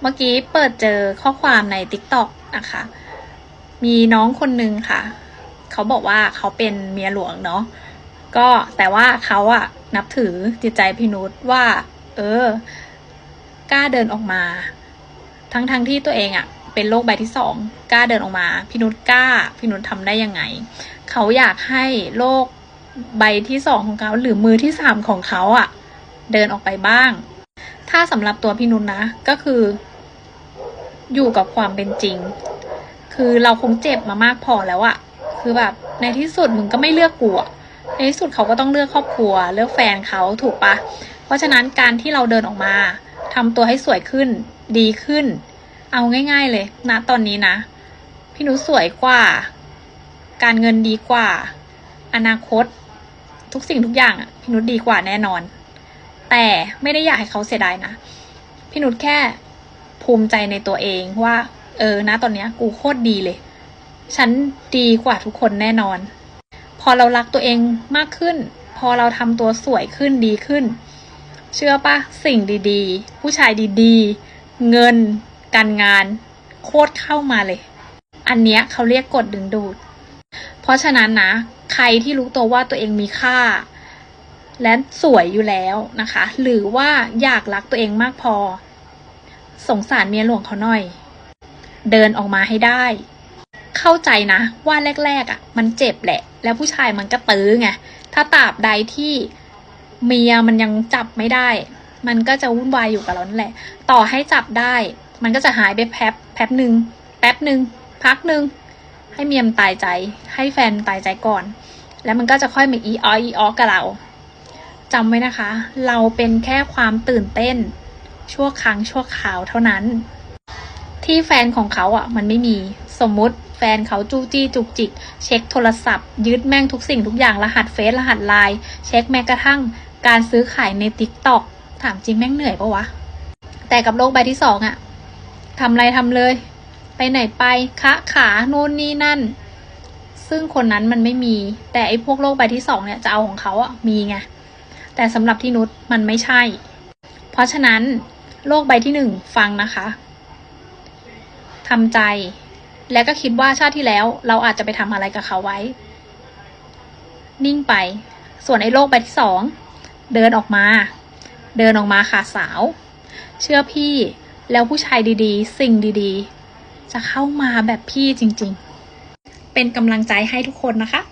เมื่อกี้เปิดเจอข้อความใน t ิ k t o k นะคะ มีน้องคนหนึ่งค่ะ เขาบอกว่าเขาเป็นเมียหลวงเนาะก็แต่ว่าเขาอะนับถือจิตใจพี่นุชว่า เออกล้าเดินออกมา ทั้งๆทที่ตัวเองอะเป็นโรคใบที่สองกล้าเดินออกมาพี่นุชกล้าพี่นุชทำได้ยังไง เขาอยากให้โรคใบที่สองของเขาหรือมือที่สามของเขาอะเดินออกไปบ้าง ถ้าสำหรับตัวพี่นุชนะก็คือ อยู่กับความเป็นจริง คือเราคงเจ็บมามากพอแล้วอะคือแบบในที่สุดมึงก็ไม่เลือกกูอะในที่สุดเขาก็ต้องเลือกครอบครัว เลือกแฟนเขาถูกปะ เพราะฉะนั้นการที่เราเดินออกมาทำตัวให้สวยขึ้น ดีขึ้น เอาง่าย ๆเลยนะตอนนี้นะ พี่หนุชสวยกว่า การเงินดีกว่า อนาคต ทุกสิ่งทุกอย่างอะพี่นุชดีกว่าแน่นอน แต่ไม่ได้อยากให้เขาเสียดายนะ พี่นุชแค่ ภูมิใจในตัวเองว่า เออนะตอนเนี้ย กูโคตรดีเลย ฉันดีกว่าทุกคนแน่นอน พอเรารักตัวเองมากขึ้น พอเราทำตัวสวยขึ้นดีขึ้น เชื่อปะสิ่งดีๆ ผู้ชายดีๆ เงิน การงาน โคตรเข้ามาเลย อันเนี้ยเขาเรียกกดดึงดูด เพราะฉะนั้นนะ ใครที่รู้ตัวว่าตัวเองมีค่าและสวยอยู่แล้วนะคะ หรือว่าอยากรักตัวเองมากพอ สงสารเมียหลวงเขาหน่อย เดินออกมาให้ได้ เข้าใจนะว่าแรกๆอะ มันเจ็บแหละ แล้วผู้ชายมันก็ตื้อไง ถ้าตราบใดที่เมียมันยังจับไม่ได้ มันก็จะวุ่นวายอยู่กับเรานั่นแหละ ต่อให้จับได้ มันก็จะหายไปแป๊บแป๊บหนึ่งแป๊บหนึ่งพักหนึ่งให้เมียมตายใจ ให้แฟนตายใจก่อน แล้วมันก็จะค่อยมาอีอออีออกับเราจำไว้นะคะ เราเป็นแค่ความตื่นเต้น ชั่วครั้งชั่วคราวเท่านั้น ที่แฟนของเขาอะมันไม่มีสมมุติแฟนเขาจู้จี้จุกจิก เช็คโทรศัพท์ ยึดแม่งทุกสิ่งทุกอย่างรหัสเฟซรหัสไลน์เช็คแม้กระทั่งการซื้อขายในติ๊กต็อกถามจริงแม่งเหนื่อยปะวะ แต่กับโลกใบที่สองอะทำอะไรทำเลย ไปไหนไปคะขาโน่นนี่นั่น ซึ่งคนนั้นมันไม่มี แต่ไอ้พวกโลกใบที่สองเนี่ยจะเอาของเขาอะมีไง แต่สำหรับที่นุชมันไม่ใช่ เพราะฉะนั้น โลกใบที่หนึ่งฟังนะคะทำใจ และก็คิดว่าชาติที่แล้วเราอาจจะไปทำอะไรกับเขาไว้ นิ่งไป ส่วนไอ้โลกใบที่สองเดินออกมา เดินออกมาค่ะสาว เชื่อพี่แล้วผู้ชายดีๆ สิ่งดีๆ จะเข้ามาแบบพี่จริงๆ เป็นกำลังใจให้ทุกคนนะคะ